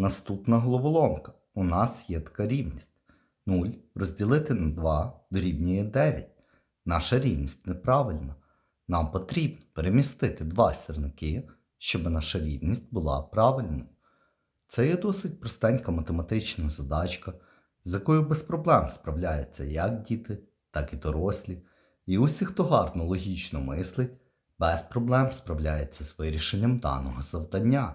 Наступна головоломка. У нас є така рівність. 0 розділити на 2 дорівнює 9. Наша рівність неправильна. Нам потрібно перемістити два сірники, щоб наша рівність була правильною. Це є досить простенька математична задачка, з якою без проблем справляються як діти, так і дорослі. І усі, хто гарно логічно мислить, без проблем справляється з вирішенням даного завдання.